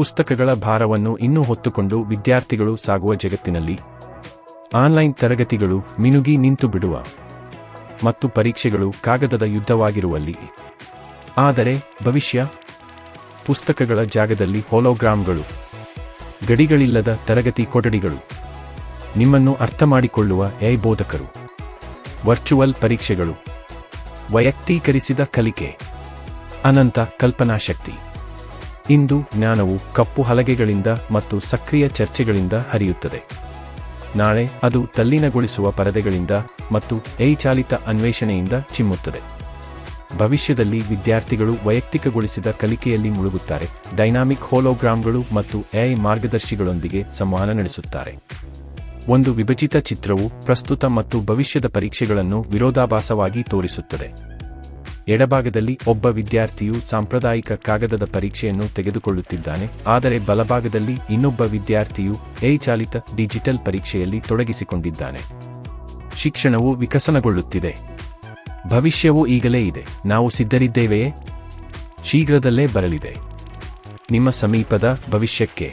ಪುಸ್ತಕಗಳ ಭಾರವನ್ನು ಇನ್ನೂ ಹೊತ್ತುಕೊಂಡು ವಿದ್ಯಾರ್ಥಿಗಳು ಸಾಗುವ ಜಗತ್ತಿನಲ್ಲಿ. ಆನ್ಲೈನ್ ತರಗತಿಗಳು ಮಿನುಗಿ ನಿಂತು ಬಿಡುವ ಮತ್ತು ಪರೀಕ್ಷೆಗಳು ಕಾಗದದ ಯುದ್ಧವಾಗಿರುವಲ್ಲಿ. ಆದರೆ ಭವಿಷ್ಯ ಪುಸ್ತಕಗಳ ಜಾಗದಲ್ಲಿ ಹೋಲೋಗ್ರಾಮ್ಗಳು ಗಡಿಗಳಿಲ್ಲದ ತರಗತಿ ಕೊಠಡಿಗಳು, ನಿಮ್ಮನ್ನು ಅರ್ಥಮಾಡಿಕೊಳ್ಳುವ ಎ ಬೋಧಕರು, ವರ್ಚುವಲ್ ಪರೀಕ್ಷೆಗಳು, ವೈಯಕ್ತೀಕರಿಸಿದ ಕಲಿಕೆ, ಅನಂತ ಕಲ್ಪನಾಶಕ್ತಿ. ಇಂದು ಜ್ಞಾನವು ಕಪ್ಪು ಹಲಗೆಗಳಿಂದ ಮತ್ತು ಸಕ್ರಿಯ ಚರ್ಚೆಗಳಿಂದ ಹರಿಯುತ್ತದೆ. ನಾಳೆ ಅದು ತಲ್ಲೀನಗೊಳಿಸುವ ಪರದೆಗಳಿಂದ ಮತ್ತು ಎಐ ಚಾಲಿತ ಅನ್ವೇಷಣೆಯಿಂದ ಚಿಮ್ಮುತ್ತದೆ. ಭವಿಷ್ಯದಲ್ಲಿ ವಿದ್ಯಾರ್ಥಿಗಳು ವೈಯಕ್ತಿಕಗೊಳಿಸಿದ ಕಲಿಕೆಯಲ್ಲಿ ಮುಳುಗುತ್ತಾರೆ, ಡೈನಾಮಿಕ್ ಹೋಲೋಗ್ರಾಮ್ಗಳು ಮತ್ತು ಎಐ ಮಾರ್ಗದರ್ಶಿಗಳೊಂದಿಗೆ ಸಂವಹನ ನಡೆಸುತ್ತಾರೆ. ಒಂದು ವಿಭಜಿತ ಚಿತ್ರವು ಪ್ರಸ್ತುತ ಮತ್ತು ಭವಿಷ್ಯದ ಪರೀಕ್ಷೆಗಳನ್ನು ವಿರೋಧಾಭಾಸವಾಗಿ ತೋರಿಸುತ್ತದೆ. ಎಡಭಾಗದಲ್ಲಿ ಒಬ್ಬ ವಿದ್ಯಾರ್ಥಿಯು ಸಾಂಪ್ರದಾಯಿಕ ಕಾಗದದ ಪರೀಕ್ಷೆಯನ್ನು ತೆಗೆದುಕೊಳ್ಳುತ್ತಿದ್ದಾನೆ, ಆದರೆ ಬಲಭಾಗದಲ್ಲಿ ಇನ್ನೊಬ್ಬ ವಿದ್ಯಾರ್ಥಿಯು ಏ ಚಾಲಿತ ಡಿಜಿಟಲ್ ಪರೀಕ್ಷೆಯಲ್ಲಿ ತೊಡಗಿಸಿಕೊಂಡಿದ್ದಾನೆ. ಶಿಕ್ಷಣವು ವಿಕಸನಗೊಳ್ಳುತ್ತಿದೆ. ಭವಿಷ್ಯವು ಈಗಲೇ ಇದೆ. ನಾವು ಸಿದ್ಧರಿದ್ದೇವೆಯೇ? ಶೀಘ್ರದಲ್ಲೇ ಬರಲಿದೆ. ನಿಮ್ಮ ಸಮೀಪದ ಭವಿಷ್ಯಕ್ಕೆ.